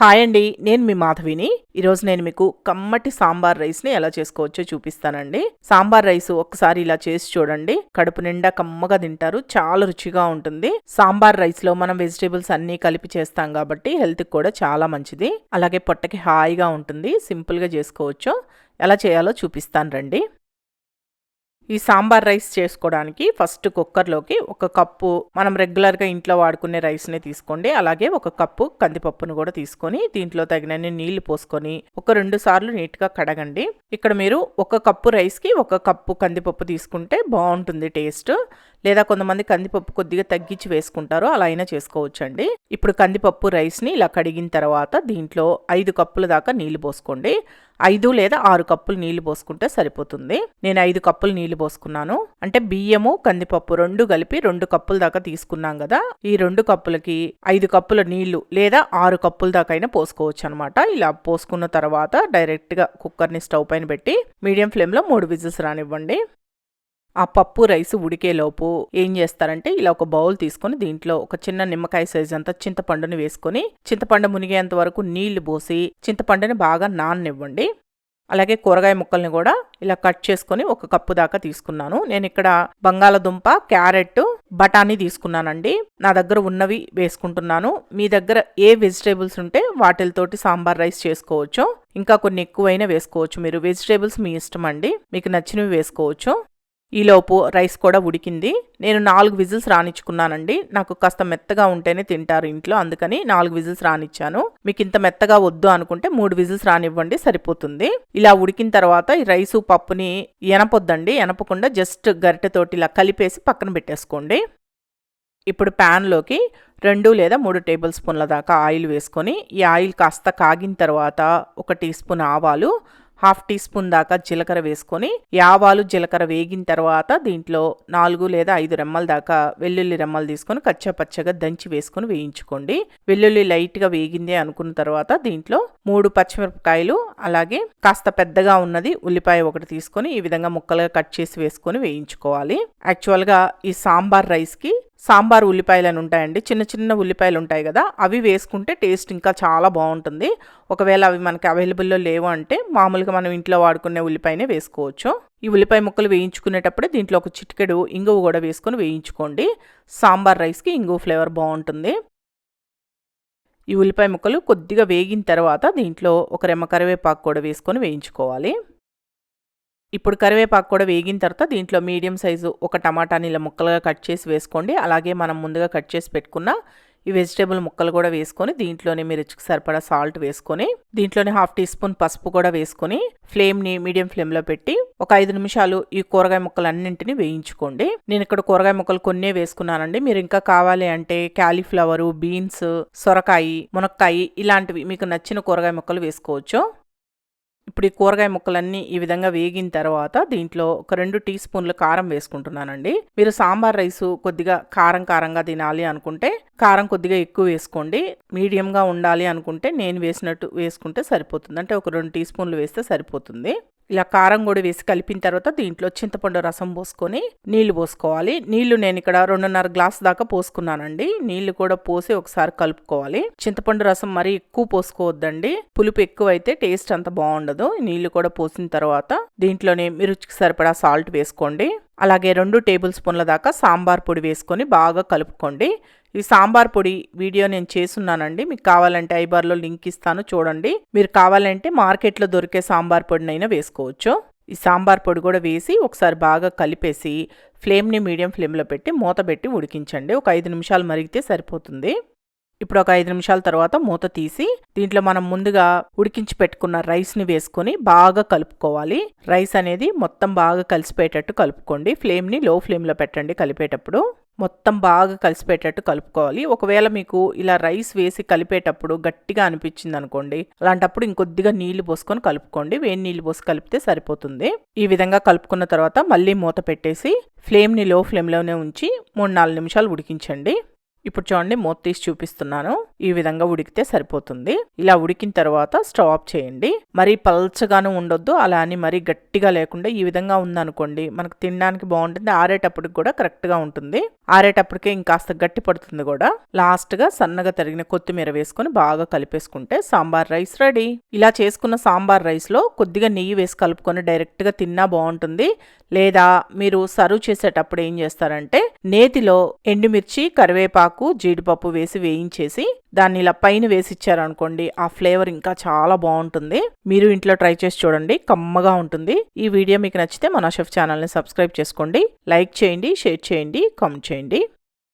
Hi అండి నేను మీ మాధవిని. ఈరోజు నేను మీకు కమ్మటి సాంబార్ రైస్ని ఎలా చేసుకోవచ్చో చూపిస్తానండి. సాంబార్ రైస్ ఒక్కసారి ఇలా చేసి చూడండి. కడుపు నిండా కమ్మగా తింటారు చాలా రుచిగా ఉంటుంది. సాంబార్ రైస్లో మనం వెజిటేబుల్స్ అన్నీ కలిపి చేస్తాం కాబట్టి హెల్త్కి కూడా చాలా మంచిది. అలాగే పొట్టకి హాయిగా ఉంటుంది సింపుల్గా చేసుకోవచ్చు. ఎలా చేయాలో చూపిస్తాను రండి. ఈ సాంబార్ రైస్ చేసుకోవడానికి ఫస్ట్ కుక్కర్లోకి ఒక కప్పు మనం రెగ్యులర్గా ఇంట్లో వాడుకునే రైస్ని తీసుకోండి. అలాగే ఒక కప్పు కందిపప్పును కూడా తీసుకొని దీంట్లో తగినన్ని నీళ్ళు పోసుకొని ఒక రెండు సార్లు నీట్గా కడగండి. ఇక్కడ మీరు ఒక కప్పు రైస్కి ఒక కప్పు కందిపప్పు తీసుకుంటే బాగుంటుంది టేస్ట్. లేదా కొంతమంది కందిపప్పు కొద్దిగా తగ్గించి వేసుకుంటారో అలా అయినా చేసుకోవచ్చండి. ఇప్పుడు కందిపప్పు రైస్ని ఇలా కడిగిన తర్వాత దీంట్లో ఐదు కప్పుల దాకా నీళ్ళు పోసుకోండి. ఐదు లేదా ఆరు కప్పులు నీళ్ళు పోసుకుంటే సరిపోతుంది. నేను ఐదు కప్పులు నీళ్ళు పోసుకున్నాను. అంటే బియ్యము కందిపప్పు రెండు కలిపి రెండు కప్పుల దాకా తీసుకున్నాం కదా. ఈ రెండు కప్పులకి ఐదు కప్పుల నీళ్ళు లేదా ఆరు కప్పుల దాకా అయినా పోసుకోవచ్చు అనమాట ఇలా పోసుకున్న తర్వాత డైరెక్ట్గా కుక్కర్ని స్టవ్ పైన పెట్టి మీడియం ఫ్లేమ్లో మూడు విజిల్స్ రానివ్వండి. ఆ పప్పు రైస్ ఉడికేలోపు ఏం చేస్తారంటే ఇలా ఒక బౌల్ తీసుకొని దీంట్లో ఒక చిన్న నిమ్మకాయ సైజ్ అంతా చింతపండుని వేసుకొని చింతపండు మునిగేంత వరకు నీళ్ళు పోసి చింతపండుని బాగా నాననివ్వండి. అలాగే కూరగాయ ముక్కల్ని కూడా ఇలా కట్ చేసుకొని ఒక కప్పు దాకా తీసుకున్నాను. నేను ఇక్కడ బంగాళదుంప క్యారెట్ బఠానీ తీసుకున్నానండి. నా దగ్గర ఉన్నవి వేసుకుంటున్నాను. మీ దగ్గర ఏ వెజిటేబుల్స్ ఉంటే వాటితోటి సాంబార్ రైస్ చేసుకోవచ్చు. ఇంకా కొన్ని ఎక్కువైనా వేసుకోవచ్చు. మీరు వెజిటేబుల్స్ మీ ఇష్టం అండి మీకు నచ్చినవి వేసుకోవచ్చు. ఈలోపు రైస్ కూడా ఉడికింది. నేను నాలుగు విజిల్స్ రానిచ్చుకున్నానండి. నాకు కాస్త మెత్తగా ఉంటేనే తింటారు ఇంట్లో అందుకని నాలుగు విజిల్స్ రానిచ్చాను. మీకు ఇంత మెత్తగా వద్దు అనుకుంటే మూడు విజిల్స్ రానివ్వండి సరిపోతుంది. ఇలా ఉడికిన తర్వాత ఈ రైసు పప్పుని ఎనపొద్దండి. ఎనపకుండా జస్ట్ గరిటెతోటి ఇలా కలిపేసి పక్కన పెట్టేసుకోండి. ఇప్పుడు ప్యాన్లోకి రెండు లేదా మూడు టేబుల్ స్పూన్ల దాకా ఆయిల్ వేసుకొని ఈ ఆయిల్ కాస్త కాగిన తర్వాత ఒక టీ స్పూన్ ఆవాలు హాఫ్ టీ స్పూన్ దాకా జీలకర్ర వేసుకొని యావాలు జీలకర్ర వేగిన తర్వాత దీంట్లో నాలుగు లేదా ఐదు రెమ్మల దాకా వెల్లుల్లి రెమ్మలు తీసుకొని కచ్చపచ్చగా దంచి వేసుకొని వేయించుకోండి. వెల్లుల్లి లైట్గా వేగింది అనుకున్న తర్వాత దీంట్లో మూడు పచ్చిమిరపకాయలు అలాగే కాస్త పెద్దగా ఉన్నది ఉల్లిపాయ ఒకటి తీసుకొని ఈ విధంగా ముక్కలుగా కట్ చేసి వేసుకొని వేయించుకోవాలి. యాక్చువల్గా ఈ సాంబార్ రైస్కి సాంబార్ ఉల్లిపాయలు అని ఉంటాయండి. చిన్న చిన్న ఉల్లిపాయలు ఉంటాయి కదా అవి వేసుకుంటే టేస్ట్ ఇంకా చాలా బాగుంటుంది. ఒకవేళ అవి మనకి అవైలబుల్లో లేవు అంటే మామూలుగా మనం ఇంట్లో వాడుకునే ఉల్లిపాయనే వేసుకోవచ్చు. ఈ ఉల్లిపాయ ముక్కలు వేయించుకునేటప్పుడే దీంట్లో ఒక చిటికెడు ఇంగువ కూడా వేసుకొని వేయించుకోండి. సాంబార్ రైస్కి ఇంగువ ఫ్లేవర్ బాగుంటుంది. ఈ ఉల్లిపాయ ముక్కలు కొద్దిగా వేగిన తర్వాత దీంట్లో ఒక రెమ్మ కరివేపాకు కూడా వేసుకొని వేయించుకోవాలి. ఇప్పుడు కరివేపాకు కూడా వేగిన తర్వాత దీంట్లో మీడియం సైజు ఒక టమాటాని ఇలా ముక్కలుగా కట్ చేసి వేసుకోండి. అలాగే మనం ముందుగా కట్ చేసి పెట్టుకున్న ఈ వెజిటేబుల్ ముక్కలు కూడా వేసుకొని దీంట్లోనే మీరు రుచికి సరిపడా సాల్ట్ వేసుకొని దీంట్లోనే హాఫ్ టీ స్పూన్ పసుపు కూడా వేసుకొని ఫ్లేమ్ని మీడియం ఫ్లేమ్లో పెట్టి ఒక ఐదు నిమిషాలు ఈ కూరగాయ ముక్కలు అన్నింటినీ వేయించుకోండి. నేను ఇక్కడ కూరగాయ ముక్కలు కొన్నే వేసుకున్నానండి. మీరు ఇంకా కావాలి అంటే క్యాలీఫ్లవరు బీన్స్ సొరకాయ మునక్కాయ ఇలాంటివి మీకు నచ్చిన కూరగాయ ముక్కలు వేసుకోవచ్చు. ఇప్పుడు ఈ కూరగాయ ముక్కలన్నీ ఈ విధంగా వేగిన తర్వాత దీంట్లో ఒక రెండు టీ స్పూన్లు కారం వేసుకుంటున్నానండి. మీరు సాంబార్ రైస్ కొద్దిగా కారం కారంగా తినాలి అనుకుంటే కారం కొద్దిగా ఎక్కువ వేసుకోండి. మీడియంగా ఉండాలి అనుకుంటే నేను వేసినట్టు వేసుకుంటే సరిపోతుంది. అంటే ఒక రెండు టీ స్పూన్లు వేస్తే సరిపోతుంది. ఇలా కారం కూడా వేసి కలిపిన తర్వాత దీంట్లో చింతపండు రసం పోసుకొని నీళ్ళు పోసుకోవాలి. నీళ్ళు నేను ఇక్కడ రెండున్నర గ్లాస్ దాకా పోసుకున్నానండి. నీళ్ళు కూడా పోసి ఒకసారి కలుపుకోవాలి. చింతపండు రసం మరీ ఎక్కువ పోసుకోవద్దండి. పులుపు ఎక్కువ అయితే టేస్ట్ అంత బాగుండదు. నీళ్ళు కూడా పోసిన తర్వాత దీంట్లోనే రుచికి సరిపడా సాల్ట్ వేసుకోండి. అలాగే రెండు టేబుల్ స్పూన్ల దాకా సాంబార్ పొడి వేసుకొని బాగా కలుపుకోండి. ఈ సాంబార్ పొడి వీడియో నేను చేసున్నానండి మీకు కావాలంటే ఐబార్లో లింక్ ఇస్తాను చూడండి. మీరు కావాలంటే మార్కెట్లో దొరికే సాంబార్ పొడినైనా వేసుకోవచ్చు. ఈ సాంబార్ పొడి కూడా వేసి ఒకసారి బాగా కలిపేసి ఫ్లేమ్ని మీడియం ఫ్లేమ్లో పెట్టి మూత పెట్టి ఉడికించండి. ఒక ఐదు నిమిషాలు మరిగితే సరిపోతుంది. ఇప్పుడు ఒక ఐదు నిమిషాల తర్వాత మూత తీసి దీంట్లో మనం ముందుగా ఉడికించి పెట్టుకున్న రైస్ని వేసుకొని బాగా కలుపుకోవాలి. రైస్ అనేది మొత్తం బాగా కలిసిపోయేటట్టు కలుపుకోండి. ఫ్లేమ్ని లో ఫ్లేమ్లో పెట్టండి కలిపేటప్పుడు. మొత్తం బాగా కలిసిపెట్టేట్టు కలుపుకోవాలి. ఒకవేళ మీకు ఇలా రైస్ వేసి కలిపేటప్పుడు గట్టిగా అనిపించింది అనుకోండి అలాంటప్పుడు ఇంకొద్దిగా నీళ్ళు పోసుకొని కలుపుకోండి. వేడి నీళ్ళు పోసి కలిపితే సరిపోతుంది. ఈ విధంగా కలుపుకున్న తర్వాత మళ్ళీ మూత పెట్టేసి ఫ్లేమ్ని లో ఫ్లేమ్లోనే ఉంచి మూడు నాలుగు నిమిషాలు ఉడికించండి. ఇప్పుడు చూడండి మూత తీసి చూపిస్తున్నాను. ఈ విధంగా ఉడికితే సరిపోతుంది. ఇలా ఉడికిన తర్వాత స్టవ్ ఆఫ్ చేయండి. మరీ పల్చగాను ఉండొద్దు. అలా అని మరీ గట్టిగా లేకుండా ఈ విధంగా ఉందనుకోండి మనకు తినడానికి బాగుంటుంది. ఆరేటప్పటికి కూడా కరెక్ట్గా ఉంటుంది. ఆరేటప్పటికే ఇంకాస్త గట్టి పడుతుంది కూడా. లాస్ట్గా సన్నగా తరిగిన కొత్తిమీర వేసుకొని బాగా కలిపేసుకుంటే సాంబార్ రైస్ రెడీ. ఇలా చేసుకున్న సాంబార్ రైస్లో కొద్దిగా నెయ్యి వేసి కలుపుకొని డైరెక్ట్గా తిన్నా బాగుంటుంది. లేదా మీరు సర్వ్ చేసేటప్పుడు ఏం చేస్తారంటే నేతిలో ఎండుమిర్చి కరివేపాకు జీడిపప్పు వేసి వేయించేసి దాన్ని ఇలా పైన వేసి ఇచ్చారనుకోండి ఆ ఫ్లేవర్ ఇంకా చాలా బాగుంటుంది. మీరు ఇంట్లో ట్రై చేసి చూడండి కమ్మగా ఉంటుంది. ఈ వీడియో మీకు నచ్చితే మన షెఫ్ ఛానల్ని సబ్స్క్రైబ్ చేసుకోండి లైక్ చేయండి షేర్ చేయండి కామెంట్ చేయండి.